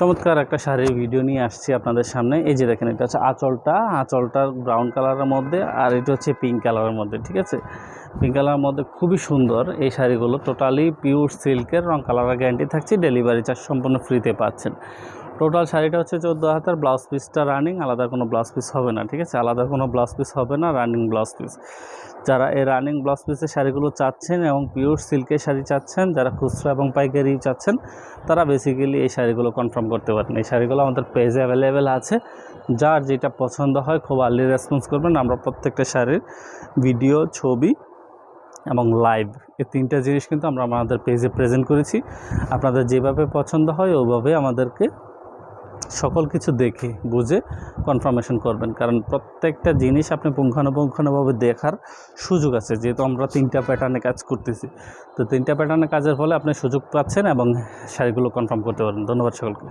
চমৎকার একটা শাড়ির ভিডিও নিয়ে আসছি আপনাদের সামনে। এই যে দেখেন, এটা হচ্ছে আঁচলটা। আঁচলটা ব্রাউন কালারের মধ্যে আর এটা হচ্ছে পিঙ্ক কালারের মধ্যে, ঠিক আছে? পিঙ্ক কালারের মধ্যে খুবই সুন্দর এই শাড়িগুলো। টোটালি পিওর সিল্কের রং কালারের গ্যারান্টি থাকছে। ডেলিভারি চার্জ সম্পূর্ণ ফ্রিতে পাচ্ছেন। টোটাল শাড়িটা হচ্ছে চোদ্দ হাজার ব্লাউজ পিসটা রানিং আলাদা কোনো ব্লাউজ পিস হবে না, ঠিক আছে? আলাদা কোনো ব্লাউজ পিস হবে না রানিং ব্লাউজ পিস যারা এই রানিং ব্লাউজ পিসের শাড়িগুলো চাচ্ছেন এবং পিওর সিল্কের শাড়ি চাচ্ছেন, যারা খুচরা এবং পাইকারি চাচ্ছেন, তারা বেসিক্যালি এই শাড়িগুলো কনফার্ম করতে পারেন এই শাড়িগুলো আমাদের পেজে অ্যাভেলেবেল আছে। যার যেটা পছন্দ হয় খুব আর্লি রেসপন্স করবেন। আমরা প্রত্যেকটা শাড়ির ভিডিও ছবি এবং লাইভ এই তিনটা জিনিস কিন্তু আমরা আমাদের পেজে প্রেজেন্ট করেছি। আপনাদের যেভাবে পছন্দ হয় ওইভাবে আমাদেরকে সকল কিছু দেখে, বুঝে কনফার্মেশন করবেন। কারণ প্রত্যেকটা জিনিস আপনি পুঙ্খানুপুঙ্খানুভাবে দেখার সুযোগ আছে। যেহেতু আমরা তিনটা প্যাটার্নে কাজ করতেছি। তো তিনটা প্যাটার্নে কাজের ফলে আপনি সুযোগ পাচ্ছেন এবং শাড়িগুলো কনফার্ম করতে পারেন ধন্যবাদ সকলকে।